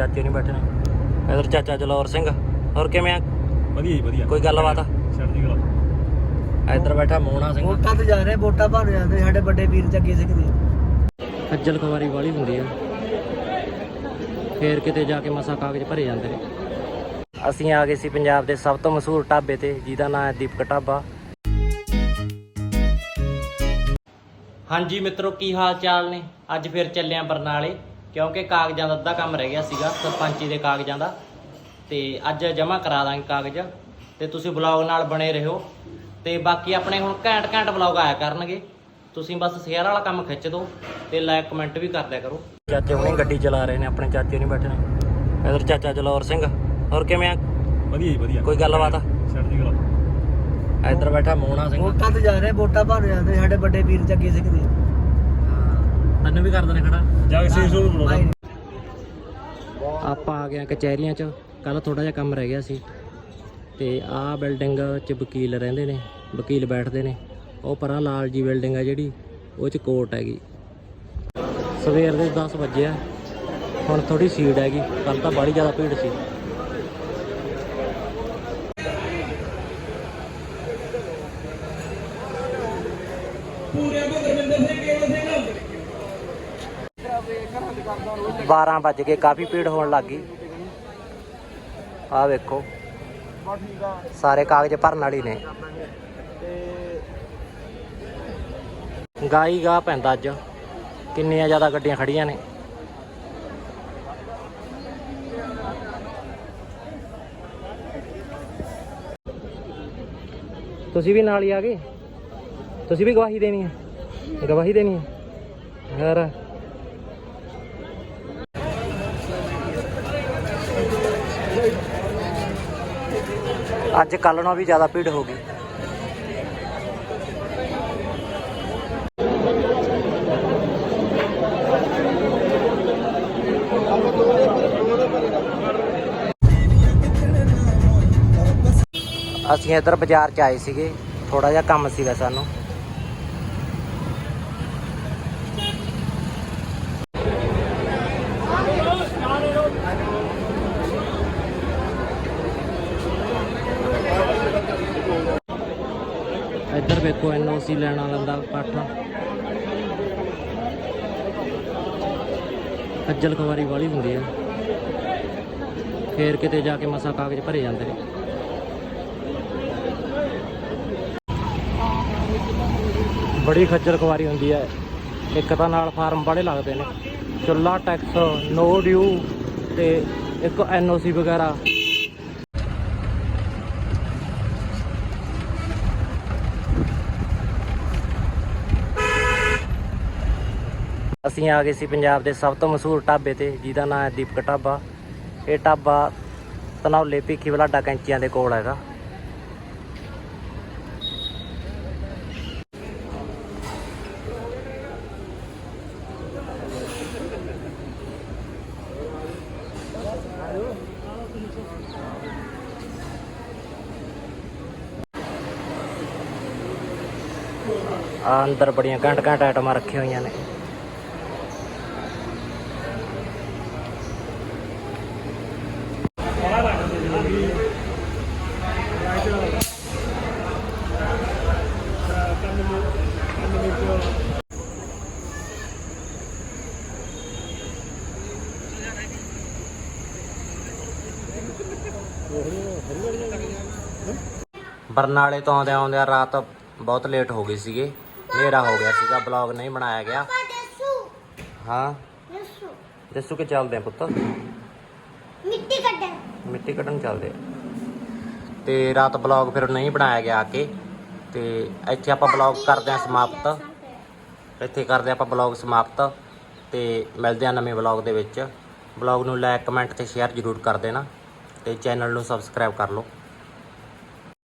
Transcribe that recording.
ਚਾਚੇ ਨਹੀਂ ਬੈਠੇ ਨੇ ਇਧਰ ਚਾਚਾ ਜਲੌਰ ਸਿੰਘ। ਹੋਰ ਕਿਵੇਂ ਆ? ਵਧੀਆ ਜੀ ਵਧੀਆ। ਕੋਈ ਗੱਲਬਾਤ? ਆ ਚੜ੍ਹਦੀ ਕਲਾ ਇਧਰ ਬੈਠਾ ਮੋਹਣਾ ਸਿੰਘ। ਵੋਟਾਂ ਤੇ ਜਾ ਰਹੇ ਵੋਟਾਂ ਭਰ ਜਾਂਦੇ ਸਾਡੇ ਵੱਡੇ ਵੀਰ ਜੱਗੇ ਸਿੰਘ ਦੇ। ਖੱਜਲ ਖਵਾਰੀ ਵਾਲੀ ਹੁੰਦੀ ਆ। ਫੇਰ ਕਿਤੇ ਜਾ ਕੇ ਮਸਾ ਕਾਗਜ਼ ਭਰੇ ਜਾਂਦੇ ਨੇ। ਅਸੀਂ ਆ ਗਏ ਸੀ ਪੰਜਾਬ ਦੇ ਸਭ ਤੋਂ ਮਸ਼ਹੂਰ ਢਾਬੇ ਤੇ ਜਿਹਦਾ ਨਾਮ ਹੈ ਦੀਪਕ ਢਾਬਾ। ਹਾਂਜੀ ਮਿੱਤਰੋ ਕੀ ਹਾਲ ਚਾਲ ਨੇ? ਅੱਜ ਫਿਰ ਚੱਲੇ ਆਂ ਬਰਨਾਲੇ। ਕਿਉਂਕਿ ਕਾਗਜ਼ਾਂ ਦਾ ਅੱਧਾ ਕੰਮ ਰਹਿ ਗਿਆ ਸੀਗਾ ਸਰਪੰਚੀ ਦੇ ਕਾਗਜ਼ਾਂ ਦਾ। ਤੇ ਅੱਜ ਜਮ੍ਹਾਂ ਕਰਾ ਦਾਂਗੇ ਕਾਗਜ਼ ਤੇ ਤੁਸੀਂ ਬਲੌਗ ਨਾਲ ਬਣੇ ਰਹੋ। ਤੇ ਬਾਕੀ ਆਪਣੇ ਹੁਣ ਘੈਂਟ ਘੈਂਟ ਬਲੌਗ ਆਇਆ ਕਰਨਗੇ। ਤੁਸੀਂ ਬਸ ਸ਼ੇਅਰ ਵਾਲਾ ਕੰਮ ਖਿੱਚ ਦਿਓ ਤੇ ਲਾਈਕ ਕਮੈਂਟ ਵੀ ਕਰ ਦਿਆ ਕਰੋ। ਚਾਚੇ ਹੁਣੇ ਗੱਡੀ ਚਲਾ ਰਹੇ ਨੇ ਆਪਣੇ ਚਾਚੇ ਨਹੀਂ ਬੈਠੇ ਨੇ। ਇਧਰ ਚਾਚਾ ਜਲੌਰ ਸਿੰਘ ਹੋਰ ਕਿਵੇਂ ਆ? ਵਧੀਆ ਜੀ ਵਧੀਆ। ਕੋਈ ਗੱਲਬਾਤ? ਆ ਚੜ੍ਹਦੀ ਕਲਾ ਇਧਰ ਬੈਠਾ ਮੋਹਣਾ ਸਿੰਘ। ਵੋਟਾਂ ਤੇ ਜਾ ਰਹੇ ਵੋਟਾਂ ਭਰ ਜਾਂਦੇ ਸਾਡੇ ਵੱਡੇ ਵੀਰ ਜੱਗੇ ਸਿੰਘ ਦੇ ਤੈਨੂੰ ਵੀ ਕਰਦੇ ਨੇ ਖੜਾ। ਜਾ ਕੇ ਸੀਸ ਨੂੰ ਬੁਲਾਉਣਾ ਭਾਈ ਆਪਾਂ ਆ ਗਏ ਕਚਹਿਰੀਆਂ 'ਚ। ਕੱਲ ਥੋੜਾ ਜਿਹਾ ਕੰਮ ਰਹਿ ਗਿਆ ਸੀ। ਤੇ ਆਹ ਬਿਲਡਿੰਗ 'ਚ ਵਕੀਲ ਰਹਿੰਦੇ ਨੇ ਵਕੀਲ ਬੈਠਦੇ ਨੇ। ਉਹ ਪਰਾਂ ਲਾਲ ਜੀ ਬਿਲਡਿੰਗ ਆ ਜਿਹੜੀ ਉਹ 'ਚ ਕੋਰਟ ਹੈਗੀ। ਸਵੇਰ ਦੇ 10 ਵਜੇ ਆ। ਹੁਣ ਥੋੜੀ ਸੀਡ ਹੈਗੀ। ਕੱਲ ਤਾਂ ਬੜੀ ਜ਼ਿਆਦਾ ਭੀੜ ਸੀ। ਬਾਰਾਂ ਵੱਜ ਕੇ ਕਾਫੀ ਭੀੜ ਹੋਣ ਲੱਗ ਗਈ। ਆਹ ਵੇਖੋ, ਸਾਰੇ ਕਾਗਜ਼ ਭਰਨ ਵਾਲੀ ਨੇ। ਗਾਈ ਗਾ ਪੈਂਦਾ ਅੱਜ। ਕਿੰਨੀਆਂ ਜ਼ਿਆਦਾ ਗੱਡੀਆਂ ਖੜੀਆਂ ਨੇ। ਤੁਸੀਂ ਵੀ ਨਾਲ ਹੀ ਆ ਗਏ? ਤੁਸੀਂ ਵੀ ਗਵਾਹੀ ਦੇਣੀ ਹੈ? ਗਵਾਹੀ ਦੇਣੀ ਹੈ? ਯਾਰ ਅੱਜ ਕੱਲ੍ਹ ਨਾਲੋਂ ਵੀ ਜ਼ਿਆਦਾ ਭੀੜ ਹੋ ਗਈ। ਅਸੀਂ ਇੱਧਰ ਬਾਜ਼ਾਰ 'ਚ ਆਏ ਸੀਗੇ। ਥੋੜਾ ਜਿਹਾ ਕੰਮ ਸੀਗਾ ਸਾਨੂੰ। ਇੱਧਰ ਵੇਖੋ ਐਨਓਸੀ ਲੈਣ ਵਾਲਾ ਦਾ ਪਾਠਾ ਖੱਜਲ ਖਵਾਰੀ ਵਾਲੀ ਹੁੰਦੀ ਹੈ ਫੇਰ ਕਿਤੇ ਜਾ ਕੇ ਮਸਾ ਕਾਗਜ਼ ਭਰੇ ਜਾਂਦੇ। ਨੇ ਬੜੀ ਖੱਜਲ ਖਵਾਰੀ ਹੁੰਦੀ ਹੈ ਇੱਕ ਤਾਂ ਨਾਲ ਫਾਰਮ ਬੜੇ ਲੱਗਦੇ ਨੇ। ਚੁੱਲਾ ਟੈਕਸ, ਨੋ ਡਿਊ ਤੇ ਇੱਕ ਐਨਓਸੀ ਵਗੈਰਾ। ਅਸੀਂ ਆ ਗਏ ਸੀ ਪੰਜਾਬ ਦੇ ਸਭ ਤੋਂ ਮਸ਼ਹੂਰ ਢਾਬੇ ਤੇ, ਜਿਹਦਾ ਨਾਮ ਹੈ ਦੀਪਕ ਢਾਬਾ। ਇਹ ਢਾਬਾ ਤਨੌਲੇ ਭੀਖੀ ਬਲਾਡਾ ਕੈਂਚੀਆਂ ਦੇ ਕੋਲ ਹੈਗਾ। ਅੰਦਰ ਬੜੀਆਂ ਘੰਟ ਘੰਟ ਆਈਟਮਾਂ ਰੱਖੀਆਂ ਹੋਈਆਂ ਨੇ। ਬਰਨਾਲੇ ਤੋਂ ਆਉਂਦੇ ਆਉਂਦੇ ਰਾਤ ਬਹੁਤ ਲੇਟ ਹੋ ਗਈ ਸੀਗੇ। ਹਨੇਰਾ ਹੋ ਗਿਆ ਸੀਗਾ ਬਲੌਗ ਨਹੀਂ ਬਣਾਇਆ ਗਿਆ। ਹਾਂ? ਦੱਸੋ। ਕਿ ਚੱਲਦੇ ਆ ਪੁੱਤ? ਮਿੱਟੀ ਕੱਢਣ। ਮਿੱਟੀ ਕੱਢਣ ਚੱਲਦੇ ਆ। ਤੇ ਰਾਤ ਬਲੌਗ ਫਿਰ ਨਹੀਂ ਬਣਾਇਆ ਗਿਆ ਆ ਕੇ। ਤੇ ਇੱਥੇ ਆਪਾਂ ਬਲੌਗ ਕਰਦੇ ਆ ਸਮਾਪਤ। ਇੱਥੇ ਕਰਦੇ ਆਪਾਂ ਬਲੌਗ ਸਮਾਪਤ। ਤੇ ਮਿਲਦੇ ਆ ਨਵੇਂ ਬਲੌਗ ਦੇ ਵਿੱਚ। ਬਲੌਗ ਨੂੰ ਲਾਈਕ ਕਮੈਂਟ ਤੇ ਸ਼ੇਅਰ ਜ਼ਰੂਰ ਕਰ ਦੇਣਾ। ਤੇ ਚੈਨਲ ਨੂੰ ਸਬਸਕ੍ਰਾਈਬ ਕਰ ਲਓ।